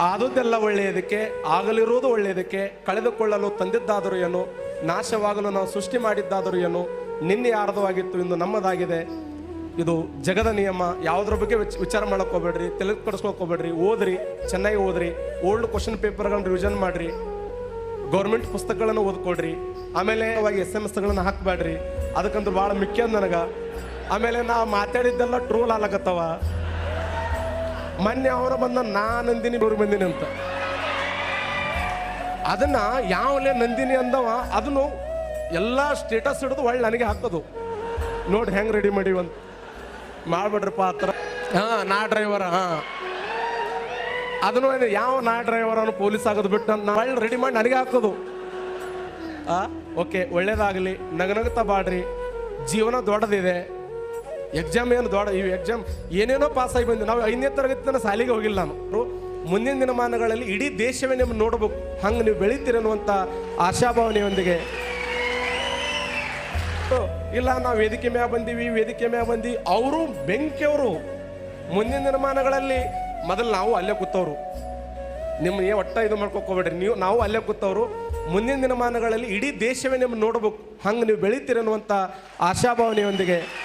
ಆದುದೆಲ್ಲ ಒಳ್ಳೆಯದಕ್ಕೆ, ಆಗಲಿರುವುದು ಒಳ್ಳೆಯದಕ್ಕೆ, ಕಳೆದುಕೊಳ್ಳಲು ತಂದಿದ್ದಾದರೂ ಏನು, ನಾಶವಾಗಲು ನಾವು ಸೃಷ್ಟಿ ಮಾಡಿದ್ದಾದರೂ ಏನು, ನಿನ್ನೆ ಆರ್ಧವಾಗಿತ್ತು ಇಂದು ನಮ್ಮದಾಗಿದೆ. ಇದು ಜಗದ ನಿಯಮ, ಯಾವುದ್ರ ಬಗ್ಗೆ ವಿಚ್- ವಿಚಾರ ಮಾಡಕ್ಕೆ ಹೋಗ್ಬೇಡ್ರಿ ತೆಲುಗು ಓದ್ರಿ, ಚೆನ್ನಾಗಿ ಓದ್ರಿ, ಓಲ್ಡ್ ಕ್ವಶನ್ ಪೇಪರ್ಗಳನ್ನ ರಿವಿಷನ್ ಮಾಡ್ರಿ, ಗೌರ್ಮೆಂಟ್ ಪುಸ್ತಕಗಳನ್ನು ಓದ್ಕೊಡ್ರಿ ಆಮೇಲೆ ಅವಾಗ ಎಸ್ ಎಂ ಎಸ್ಗಳನ್ನು ಹಾಕಬೇಡ್ರಿ ಅದಕ್ಕಂದ್ರೆ ಭಾಳ ಮುಖ್ಯ ನನಗೆ. ಆಮೇಲೆ ನಾ ಮಾತಾಡಿದ್ದೆಲ್ಲ ಟ್ರೋಲ್ ಆಗ್ಲಕತ್ತವ ಮೊನ್ನೆ ಅವರ ಬಂದ ನಾ ನಂದಿನಿ ಬರು ಬಂದಿನಿ ಅಂತ. ಅದನ್ನ ಯಾವಲೇ ನಂದಿನಿ ಅಂದವ, ಅದನ್ನು ಎಲ್ಲ ಸ್ಟೇಟಸ್ ಹಿಡಿದು ಒಳ್ಳೆ ನನಗೆ ಹಾಕೋದು. ನೋಡಿ ಹೆಂಗ್ ರೆಡಿ ಮಾಡಿವಂತ ಮಾಡ್ಬಿಡ್ರಪ್ಪ ಆ ಥರ. ಹಾ, ನಾ ಡ್ರೈವರ್ ಹಾ. ಅದನ್ನು ಯಾವ ನಾ ಡ್ರೈವರ್ ಅನ್ನು ಪೊಲೀಸ್ ಆಗೋದು ಬಿಟ್ಟು ನಾನು ಒಳ್ಳೆ ರೆಡಿ ಮಾಡಿ ನನಗೆ ಹಾಕೋದು. ಆ ಓಕೆ ಒಳ್ಳೇದಾಗಲಿ, ನಗನಗುತ್ತಾ ಬಾಡ್ರಿ. ಜೀವನ ದೊಡ್ಡದಿದೆ. ಎಕ್ಸಾಮ್ ಏನು ದೊಡ್ಡ ಈ ಎಕ್ಸಾಮ್ ಏನೇನೋ ಪಾಸ್ ಆಗಿ ಬಂದ್ವಿ. ನಾವು ಐದನೇ ತರಗತಿ ತನಕ ಶಾಲೆಗೆ ಹೋಗಿಲ್ಲ ನಾನು. ಮುಂದಿನ ದಿನಮಾನಗಳಲ್ಲಿ ಇಡೀ ದೇಶವೇ ನಿಮ್ಮನ್ನು ನೋಡ್ಬೇಕು. ಹಂಗೆ ನೀವು ಬೆಳಿತೀರನ್ನುವಂಥ ಆಶಾಭಾವನೆಯೊಂದಿಗೆ. ಇಲ್ಲ, ನಾವು ವೇದಿಕೆ ಮ್ಯಾಗ ಬಂದೀವಿ, ವೇದಿಕೆ ಮ್ಯಾಗ ಬಂದು. ಅವರು ಬೆಂಕಿಯವರು. ಮುಂದಿನ ದಿನಮಾನಗಳಲ್ಲಿ ಮೊದಲು ನಾವು ಅಲ್ಲೇ ಕೂತವ್ರು. ನಿಮ್ಮ ಏ ಒಟ್ಟ ಇದು ಮಾಡ್ಕೊಬೇಡ್ರಿ ನೀವು ನಾವು ಅಲ್ಲೇ ಕೂತವ್ರು. ಮುಂದಿನ ದಿನಮಾನಗಳಲ್ಲಿ ಇಡೀ ದೇಶವೇ ನಿಮ್ಮನ್ನು ನೋಡ್ಬೇಕು. ಹಂಗೆ ನೀವು ಬೆಳಿತೀರನ್ನುವಂಥ ಆಶಾಭಾವನೆಯೊಂದಿಗೆ.